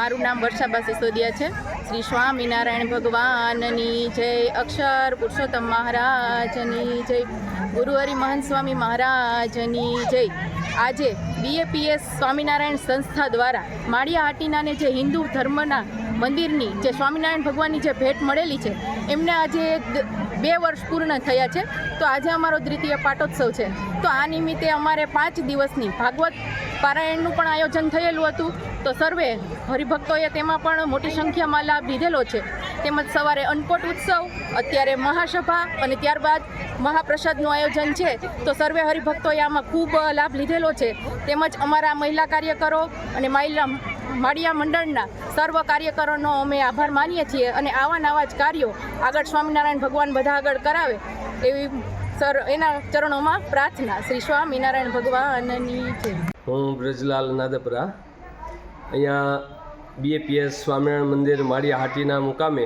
મારું નામ વર્ષાબા સિસોદિયા છે. શ્રી સ્વામિનારાયણ ભગવાનની જય. અક્ષર પુરુષોત્તમ મહારાજની જય. ગુરુહરિ મહંત સ્વામી મહારાજની જય. આજે બીએપીએસ સ્વામિનારાયણ સંસ્થા દ્વારા માળિયા હાટીનાને જે હિન્દુ ધર્મના મંદિરની જે સ્વામિનારાયણ ભગવાનની જે ભેટ મળેલી છે, એમને આજે બે વર્ષ પૂર્ણ થયા છે. તો આજે અમારો દ્વિતીય પાટોત્સવ છે. તો આ નિમિત્તે અમારે પાંચ દિવસની ભાગવત પારાયણનું પણ આયોજન થયેલું હતું. તો સર્વે હરિભક્તોએ તેમાં પણ મોટી સંખ્યામાં લાભ લીધેલો છે. તેમજ સવારે અન્નકોટ ઉત્સવ, અત્યારે મહાસભા અને ત્યારબાદ મહાપ્રસાદનું આયોજન છે. તો સર્વે હરિભક્તોએ આમાં ખૂબ લાભ લીધેલો છે. તેમજ અમારા મહિલા કાર્યકરો અને મહિલા માળિયા મંડળના સર્વ કાર્યકરોનો અમે આભાર માનીએ છીએ અને આવા નવા જ કાર્યો આગળ સ્વામિનારાયણ ભગવાન બધા આગળ કરાવે એવી સર એના ચરણોમાં પ્રાર્થના. શ્રી સ્વામિનારાયણ ભગવાનની જય. હું બ્રજલાલ નાદપરા. અહીંયા બીએપીએસ સ્વામિનારાયણ મંદિર માળી હાટીના મુકામે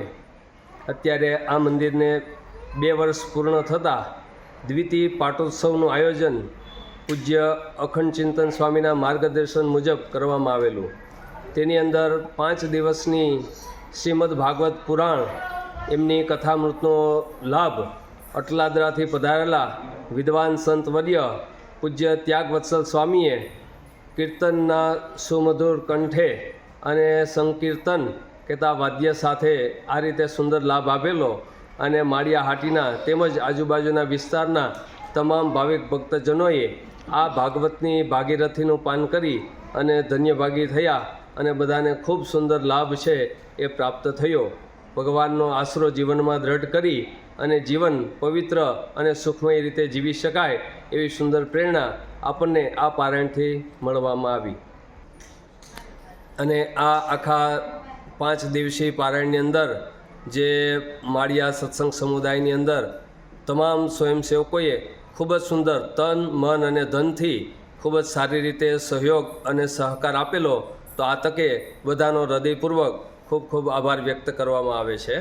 અત્યારે આ મંદિરને બે વર્ષ પૂર્ણ થતાં દ્વિતીય પાટોત્સવનું આયોજન પૂજ્ય અખંડ ચિંતન સ્વામીના માર્ગદર્શન મુજબ કરવામાં આવેલું. તેની અંદર પાંચ દિવસની શ્રીમદ ભાગવત પુરાણ, એમની કથામૃતનો લાભ, અટલાદરાથી પધારેલા વિદ્વાન સંત વર્ય પૂજ્ય ત્યાગવત્સલ સ્વામીએ કીર્તનના સુમધુર કંઠે અને સંકીર્તન કહેતા વાદ્ય સાથે આ રીતે સુંદર લાભ આપેલો અને માળિયા હાટીના તેમજ આજુબાજુના વિસ્તારના તમામ ભાવિક ભક્તજનોએ આ ભાગવતની ભાગીરથીનું પાન કરી અને ધન્યભાગી થયા અને બધાને ખૂબ સુંદર લાભ છે એ પ્રાપ્ત થયો. ભગવાનનો આશરો જીવનમાં દ્રઢ કરી અને જીવન પવિત્ર અને સુખમય રીતે જીવી શકાય એવી સુંદર પ્રેરણા આપણને આ પારાયણથી મળવામાં આવી. અને આ આખા પાંચ દિવસીય પારાયણની અંદર જે માળિયા સત્સંગ સમુદાયની અંદર તમામ સ્વયંસેવકોએ ખૂબ જ સુંદર તન, મન અને ધનથી ખૂબ જ સારી રીતે સહયોગ અને સહકાર આપેલો, તો આ તકે બધાનો હૃદયપૂર્વક ખૂબ ખૂબ આભાર વ્યક્ત કરવામાં આવે છે.